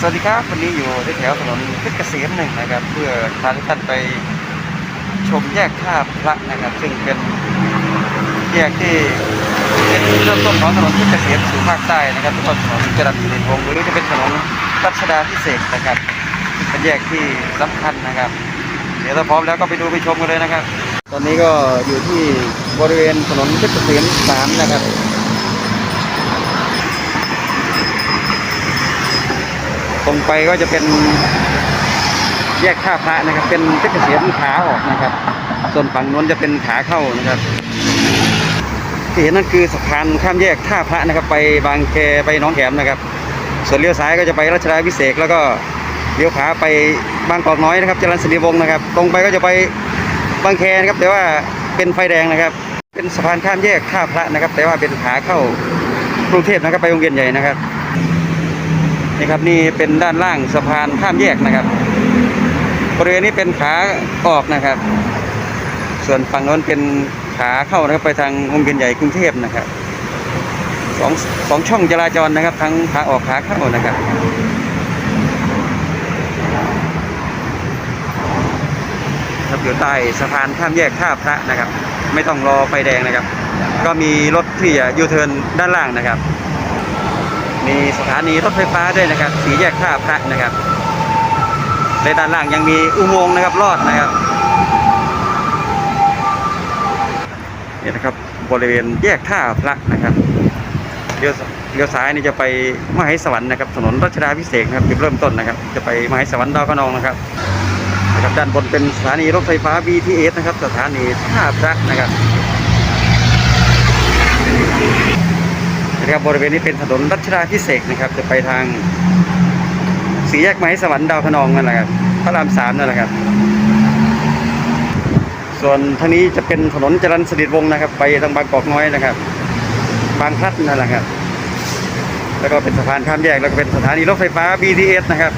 สวัสดีครับ วันนี้อยู่ที่แถวถนนเพชรเกษมหนึ่งนะครับ เพื่อพาทุกท่านไปชมแยกท่าพระนะครับ ซึ่งเป็นแยกที่เป็นจุดเริ่มต้นของถนนเพชรเกษมสู่ภาคใต้นะครับทุกคนถนนจรัญสนิวงศ์หรือจะเป็นถนนรัชดาพิเศษนะครับเป็นแยกที่สำคัญนะครับ เดี๋ยวเราพร้อมแล้วก็ไปดูไปชมกันเลยนะครับ ตอนนี้ก็อยู่ที่บริเวณถนนเพชรเกษมสามนะครับ ตรง ไปก็จะเป็นแยกท่าพระนะครับ เป็นเพชรเกษมขาออกนะครับ ส่วนฝั่งนู้นจะเป็นขาเข้านะครับที่เห็นนั่นคือสะพานข้ามแยกท่าพระนะครับ ไปบางแคไปน้องแขมนะครับ ส่วนเลี้ยวซ้ายก็จะไปรัชดาพิเศษแล้วก็เลี้ยวขวาไปบางกอกน้อยนะครับจรัญสนิวงศ์นะครับ ตรงไปก็จะไปบางแคนะครับ แต่ว่าเป็นไฟแดงนะครับ เป็นสะพานข้ามแยกท่าพระนะครับ แต่ว่าเป็นขาเข้ากรุงเทพนะครับไปโรงเรียนใหญ่นะครับ นี่ครับนี่เป็นด้านล่างสะพานข้ามแยกนะครับบริเวณนี้เป็นขาออกนะครับ ส่วนฝั่งโน้นเป็นขาเข้านะครับไปทางวงเวียนใหญ่กรุงเทพนะครับสองสองช่องจราจรนะครับ ทั้งขาออกขาเข้านะครับครับอยู่ใต้สะพานข้ามแยกท่าพระนะครับ ไม่ต้องรอไฟแดงนะครับ ก็มีรถที่จะยูเทิร์นด้านล่างนะครับ มีสถานีรถไฟฟ้าด้วยนะครับ สีแยกท่าพระนะครับในด้านล่างยังมีอุโมงค์นะครับรอดนะครับนี่นะครับบริเวณแยกท่าพระนะครับเลี้ยวเลี้ยวซ้ายนี่จะไปมหาสวรรค์นะครับถนนรัชดาพิเศษนะครับจุดเริ่มต้นนะครับ จะไปมหาสวรรค์ดาวคะนองนะครับนะครับด้านบนเป็นสถานีรถไฟฟ้า BTS นะครับ สถานีท่าพระนะครับ นะครับบริเวณนี้เป็นถนนรัชดาพิเศษนะครับ จะไปทางสี่แยกไม้สวรรค์ดาวคะนองนั่นแหละครับพระรามสามนั่นแหละครับ ส่วนทางนี้จะเป็นถนนจรัญสนิทวงศ์นะครับ ไปทางบางกอกน้อยนะครับ บางพลัดนั่นแหละครับ แล้วก็เป็นสะพานข้ามแยกแล้วก็เป็นสถานีรถไฟฟ้า BTS นะครับ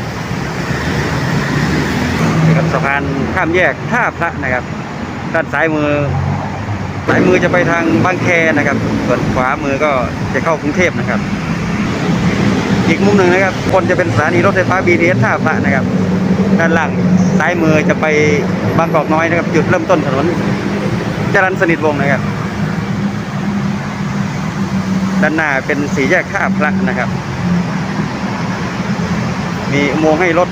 นี่ครับสะพานข้ามแยกท่าพระนะครับ ด้านซ้ายมือ ซ้ายมือจะไปทางบางแคนะครับ ส่วนขวามือก็จะเข้ากรุงเทพนะครับ อีกมุมหนึ่งนะครับ คนจะเป็นสถานีรถไฟฟ้า BTS ท่าพระนะครับ ด้านล่างซ้ายมือจะไปบางกอกน้อยนะครับ จุดเริ่มต้นถนนจรัญสนิทวงศ์นะครับ ด้านหน้าเป็นสีแยกท่าพระนะครับ มีอุโมงค์ให้รถ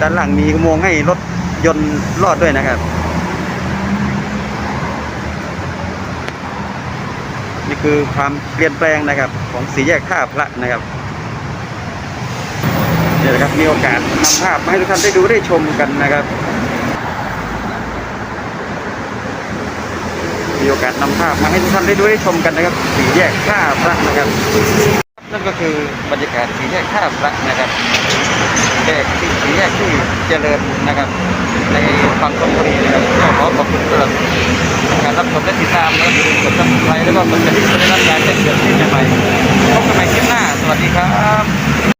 ด้านหลังมีอุโมงค์ให้รถยนต์รอดด้วยนะครับ คือความเปลี่ยนแปลงนะครับ ของสีแยกท่าพระนะครับเนี่ยนะครับมีโอกาสนำภาพมาให้ทุกท่านได้ดูได้ชมกันนะครับ มีโอกาสนำภาพมาให้ทุกท่านได้ดูได้ชมกันนะครับ สีแยกท่าพระนะครับ นั่นก็คือบรรยากาศสีแยกท่าพระนะครับแยกที่สี แยกที่เจริญนะครับ ในฝั่งธนบุรีนะครับก็ขอขอบคุณสำหรับการรับชมและติดตามแลืมกดซับสไครต์แล้วก็กดกระดิ่งเพื่อได้รับการแจ้งเตือนที่ใหม่ๆพบกันใหม่คลิปหน้า สวัสดีครับ